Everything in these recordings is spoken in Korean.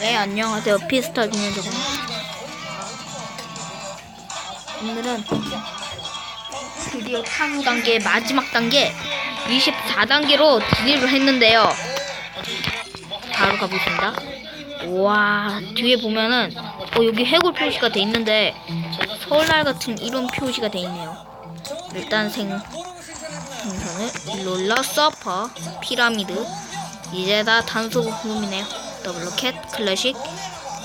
네, 안녕하세요. 피스타 김현정. 오늘은 드디어 탄후 단계 마지막 단계 24단계로 진입을 했는데요. 바로 가보겠습니다. 와, 뒤에 보면은 어, 여기 해골 표시가 돼 있는데 설날 같은 이런 표시가 돼 있네요. 일단 생 생선을 롤러 서퍼 피라미드 이제 다 단소 부품이네요. 더블 로켓, 클래식,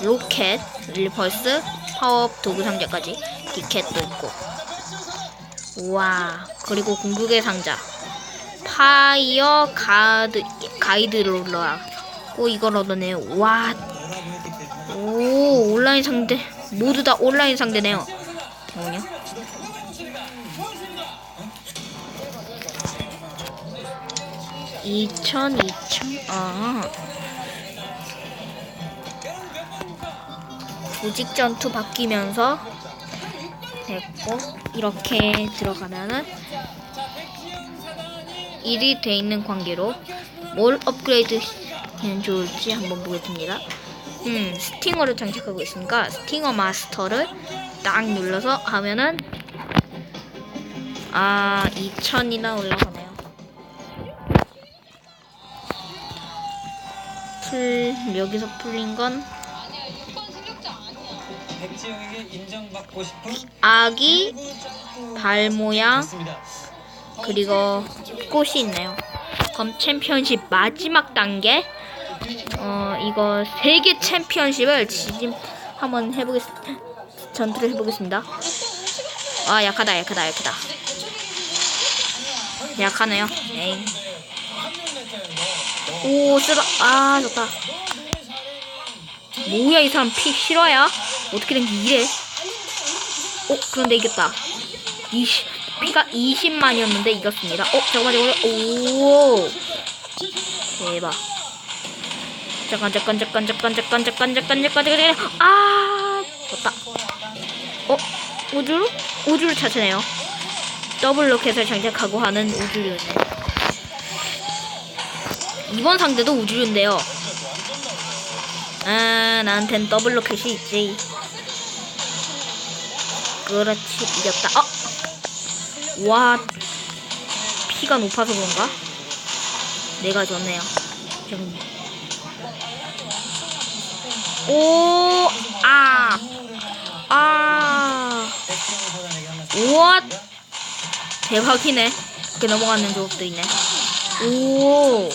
로켓, 릴펄스, 파워업 도구 상자까지 디켓도 있고. 와 그리고 궁극의 상자 파이어 가드 가이드 롤러야. 오 이걸 얻어내요. 와. 오 온라인 상대 모두 다 온라인 상대네요. 뭐냐? 이천 이천 아 조직 전투 바뀌면서 됐고 이렇게 들어가면은 1이 돼 있는 관계로 뭘 업그레이드 하면 좋을지 한번 보겠습니다. 음, 스팅어를 장착하고 있으니까 스팅어 마스터를 딱 눌러서 하면은 아 2000이나 올라가네요. 풀 여기서 풀린 건 백지영에게 인정받고 싶은 아기 발 모양. 그리고 꽃이 있네요. 그럼 챔피언십 마지막 단계 어 이거 세계 챔피언십을 지금 한번 해보겠 전투를 해보겠습니다. 아 약하다 약하다 약하다 약하네요. 에이. 오 쓰라 아 좋다. 뭐야 이 사람 피 실화야? 어떻게 된게 이래? 어 그런데 이겼다. 20, 피가 20만이었는데 이겼습니다. 어 잠깐만 잠깐만 오 대박. 잠깐 잠깐 잠깐 잠깐 잠깐 잠깐 잠깐 잠깐 잠깐 아 좋다. 어 우주로 우주를 찾아내요. 더블 로켓을 장착하고 하는 우주류네. 이번 상대도 우주류인데요. 아 나한텐 더블 로켓이 있지. 그렇지 이겼다. 어 와 피가 높아서 그런가? 내가 졌네요. 지금 오, 아, 아, 우와, 대박이네. 이렇게 넘어가는 조합도 있네. 오,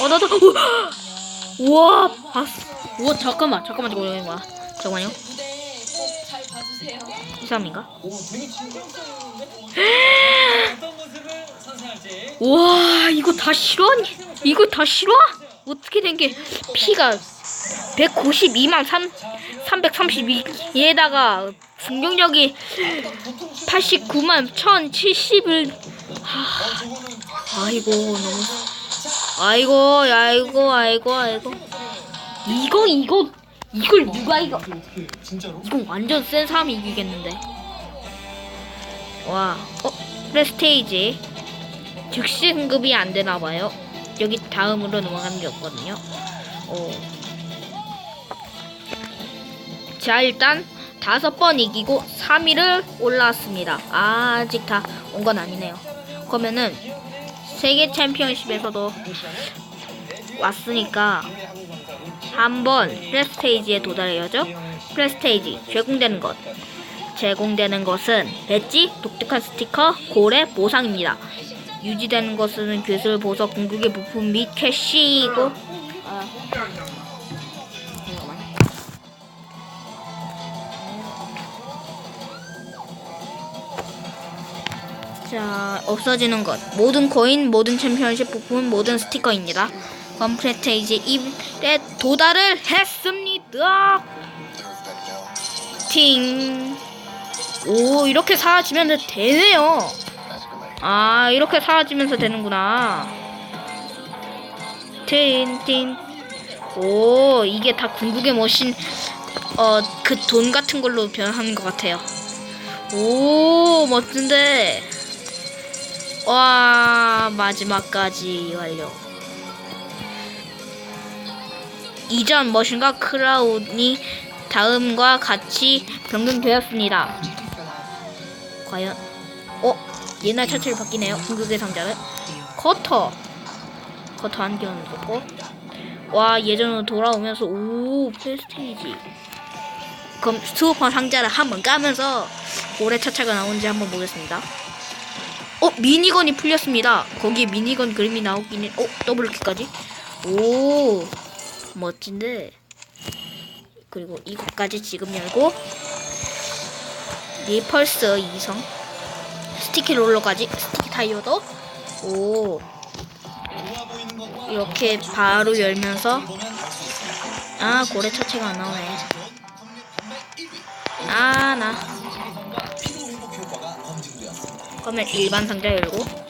어 나도, 우와, 봤어. 우와 잠깐만, 잠깐만 잠깐만 봐. 잠깐만요. 오 되게 선사할지 와 이거 다 실화니? 이거 다 실화? 어떻게 된 게 피가 192만 3 332에다가 공격력이 89만 1070을 하, 아이고 너무 아이고 아이고 아이고 아이고 이거 이거 이걸 누가 이거? 이건 완전 센 사람이 이기겠는데. 와, 어, 프레스테이지. 즉시 승급이 안 되나 봐요. 여기 다음으로 넘어가는 게 없거든요. 오. 자, 일단 다섯 번 이기고 3위를 올라왔습니다. 아 직 다 온 건 아니네요. 그러면은 세계 챔피언십에서도 왔으니까 한번 프레스테이지에 도달해야죠. 프레스테이지 제공되는 것 제공되는 것은 배지, 독특한 스티커, 고래, 보상입니다. 유지되는 것은 교술, 보석, 궁극의 부품 및 캐시이고 아. 자 없어지는 것 모든 코인, 모든 챔피언십 부품, 모든 스티커입니다. 컴프레테이지 1에 도달을 했습니다. 팅. 오, 이렇게 사라지면 되네요. 아, 이렇게 사라지면서 되는구나. 팅, 팅. 오, 이게 다 궁극의 머신, 어, 그 돈 같은 걸로 변하는 것 같아요. 오, 멋진데. 와, 마지막까지 완료. 이전 머신과 크라운이 다음과 같이 변경되었습니다. 과연 어 옛날 차체를 바뀌네요. 궁극의 상자는 커터 커터 안경을 넣고 와 예전으로 돌아오면서 오 프레스티지 그럼 스우퍼 상자를 한번 까면서 올해 차차가 나온지 한번 보겠습니다. 어 미니건이 풀렸습니다. 거기에 미니건 그림이 나오긴 해. 어 더블키까지. 오 멋진데. 그리고 이것까지 지금 열고 리펄스 이성 스티키 롤러까지 스티키 타이어도 오. 이렇게 바로 열면서 아 고래 차체가 안 나오네. 아 나. 그러면 일반 상자 열고.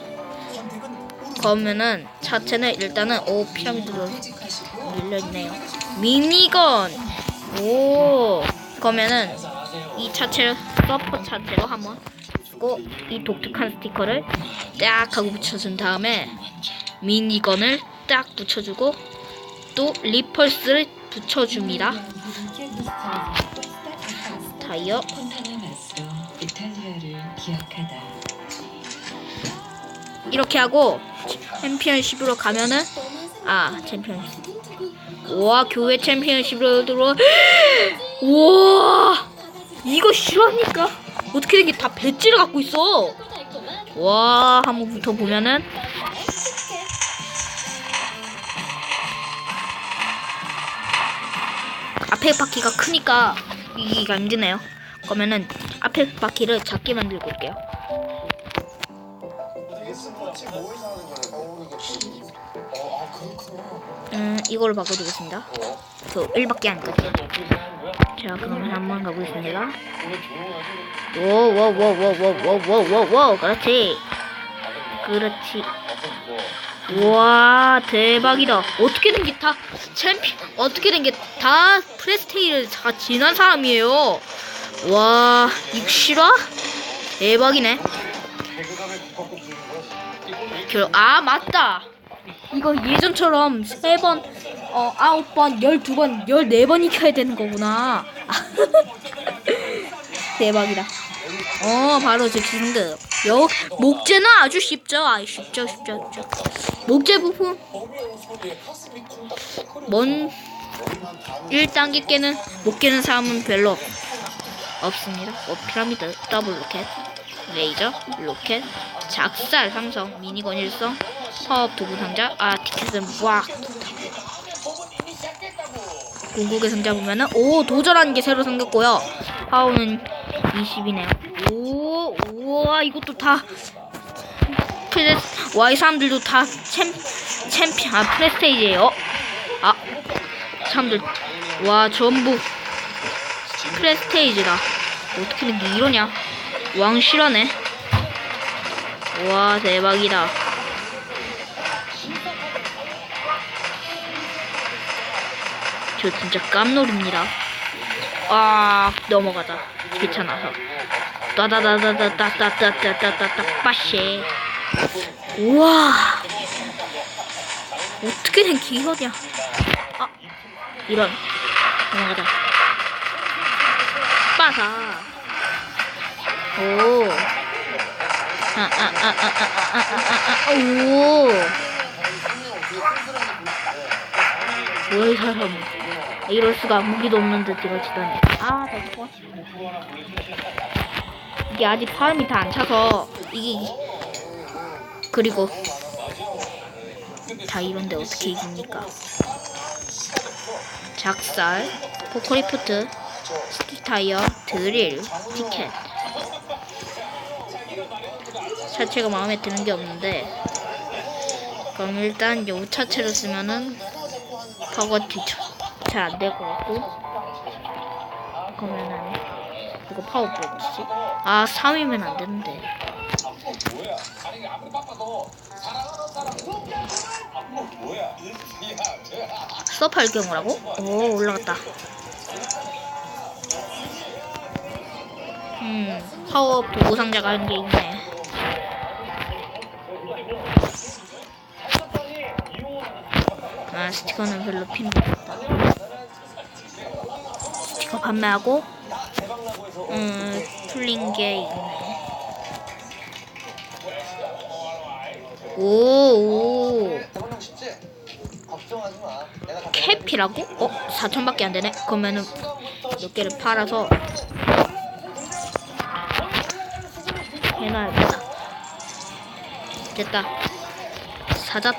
그러면은 차체는 일단은 오 피라미드로 밀려있네요. 미니건! 오! 그러면은 이 차체를 서퍼 차체로 한번 쓰고 이 독특한 스티커를 딱 하고 붙여준 다음에 미니건을 딱 붙여주고 또 리펄스를 붙여줍니다. 타이어. 이렇게 하고 챔피언십으로 가면은 아 챔피언십 와 교회 챔피언십으로 들어 우와! 이거 실화니까? 어떻게 이게 다 배지를 갖고 있어? 와 한번 붙어 보면은. 앞에 바퀴가 크니까 이기가 힘드네요. 그러면은 앞에 바퀴를 작게 만들고 올게요 음, 이걸로 바꿔주겠습니다. 그 1밖에 안 가죠. 자, 그러면 한번 가보겠습니다. 워워워워워워워워워 그렇지. 그렇지. 와 대박이다. 어떻게 된 게 다 챔피 어떻게 된 게 다 프레스테이를 다 지난 사람이에요. 와 이거 실화? 대박이네. 그, 아 맞다. 이거 예전처럼 세 번, 어 아홉 번, 열두 번, 열네 번 익혀야 되는 거구나. 대박이다. 어 바로 제 기승급. 여 목재는 아주 쉽죠. 아 쉽죠, 쉽죠, 쉽죠. 목재 부품. 먼 1단계 깨는 못 깨는 사람은 별로 없습니다. 어, 피라미드, 더블 로켓, 레이저, 로켓, 작살, 삼성, 미니건 일성, 사업 도구 상자, 아 티켓은 꽉. 궁극의 상자 보면은 오 도전하는 게 새로 생겼고요. 파워는 20이네요. 오 우와 이것도 다 프레스 와이 사람들도 다 챔 챔피언 아 프레스테이지예요. 아 사람들 와 전부 프레스테이지다. 어떻게 된게 이러냐? 왕 실화네. 와 대박이다. 저 진짜 깜놀입니다. 아 넘어가자. 귀찮아서. 따다다다다다다다다다다다 빠시. 우와. 어떻게 된 기거냐? 아 이런 넘어가자. 빠사. 오. 아, 아, 아, 아, 아, 아, 아, 아, 아, 아, 오. 뭐야, 이 사람. 이럴 수가 무기도 없는데 들어지다니. 아, 나 좋아. 이게 아직 파름이 다 안 차서, 이게, 그리고, 다 이런데 어떻게 이깁니까? 작살, 포커리프트, 스틱타이어, 드릴, 티켓. 차체가 마음에 드는 게 없는데 그럼 일단 요 차체로 쓰면은 파워 잘 안 될 것 같고. 그러면은 이거 파워 뭐지? 아 3이면 안 되는데. 서팔 경우라고? 오 올라갔다. 음 파워 도구 상자가 한 게 있네. 아 스티커는 별로 필요 없다 판매하고 음 풀린 게 있네. 오, 오. 캐피라고? 어? 4천밖에 안 되네. 그러면은 몇 개를 팔아서 해놔야겠다. 됐다. 사자.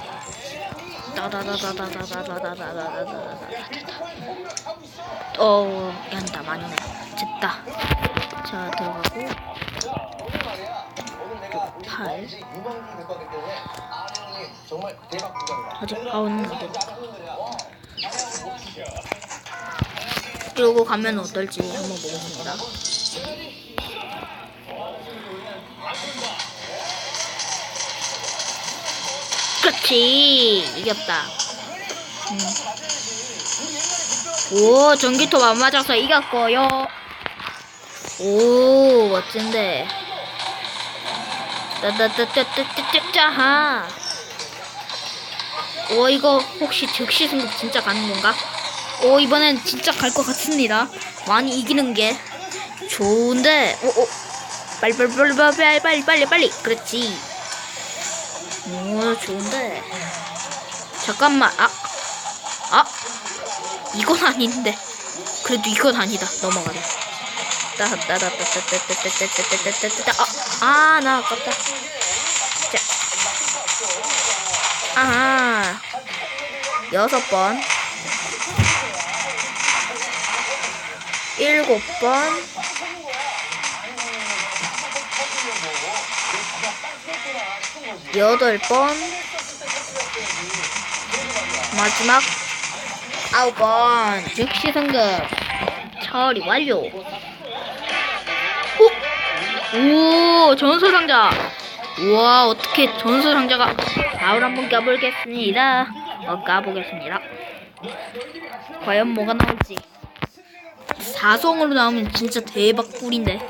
따다다다다다다다다다다다다다. 어우 얀다 많이 네 됐다. 자 들어가고. 8. 아직 가오는 안 돼. 이러고 가면 어떨지 한번 보겠습니다. 그렇지 이겼다. 음. 오 전기톱 안 맞아서 이겼고요. 오 멋진데. 따따따따따따따하. 오 이거 혹시 즉시 승급 진짜 가는 건가? 오 이번엔 진짜 갈 것 같습니다. 많이 이기는 게 좋은데 오오 빨리 빨리 빨리 빨리 빨리 빨리 빨리 그렇지. 오 좋은데 잠깐만 아 아, 이건 아닌데 그래도 이건 아니다 넘어가자. 따따따따따따따따따따따따따 아 아 나 아깝다. 자. 아 여섯 번 일곱 번 여덟 번 마지막 아홉 번. 즉시 성급. 처리 완료. 오, 오 전설 상자. 우와 어떻게 전설 상자가 바울 한번 까보겠습니다. 어 까보겠습니다. 과연 뭐가 나올지. 사성으로 나오면 진짜 대박 꿀인데.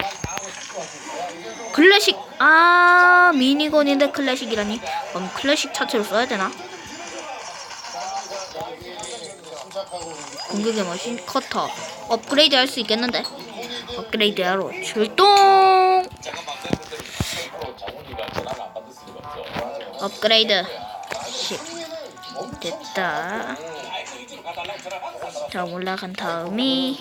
클래식. 아 미니건인데 클래식이라니? 그럼 클래식 차체로 써야 되나 공격의 머신 커터. 업그레이드 할 수 있겠는데? 업그레이드 하러 출동! 업그레이드. 10 됐다. 자 올라간 다음이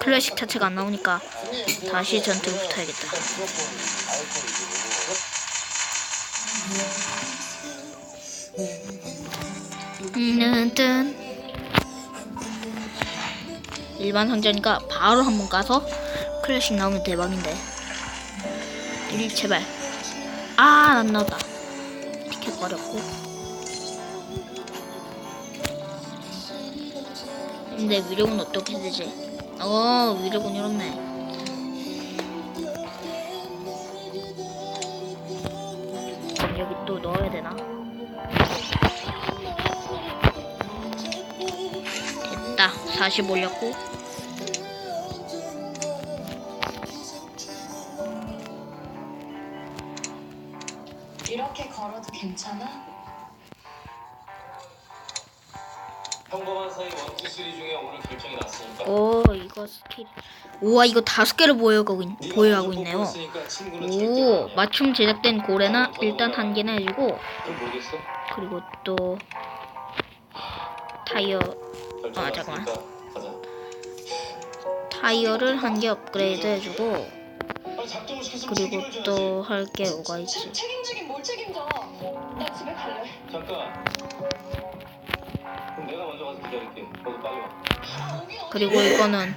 클래식 자체가 안 나오니까 다시 전투를 붙어야겠다 뜬 일반 상자니까 바로 한번 가서 클래식 나오면 대박인데. 일 제발. 아안 나왔다. 티켓 버렸고. 근데 위력은 어떻게 되지? 어 위력은 이렇네. 여기 또 넣어야 되나? 40 올렸고. 이렇게 걸어도 괜찮아? 평범한 사이 원투 쓰리 중에 오늘 결정이 났으니까. 오 이거 스킬. 우와 이거 다섯 개를 보여가고, 있, 보여하고 있네요. 오 맞춤 제작된 고래나 일단 한 개는 해주고 그리고 또 타이어 아, 잠깐만. 타이어를 한 개 업그레이드 해주고 그리고. 또 할 게 뭐가 있지? 책- 책임지긴 뭘 책임져? 나 집에 갈래. 잠깐. 그럼 내가 먼저 가서 기다릴게. 너도 빨리 와. 그리고 이거는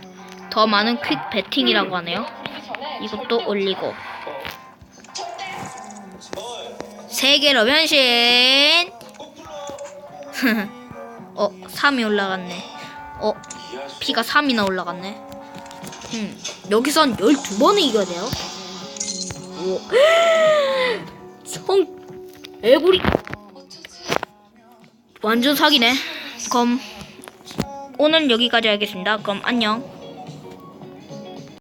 더 많은 퀵 배팅이라고 하네요. 이것도 올리고. 어. 절대 어이 세 개로 변신 어 3이 올라갔네. 어 피가 3이나 올라갔네. 음 여기선 12번을 이겨야 돼요. 오. 성 애구리? 완전 사기네. 그럼 오늘 여기까지 하겠습니다. 그럼 안녕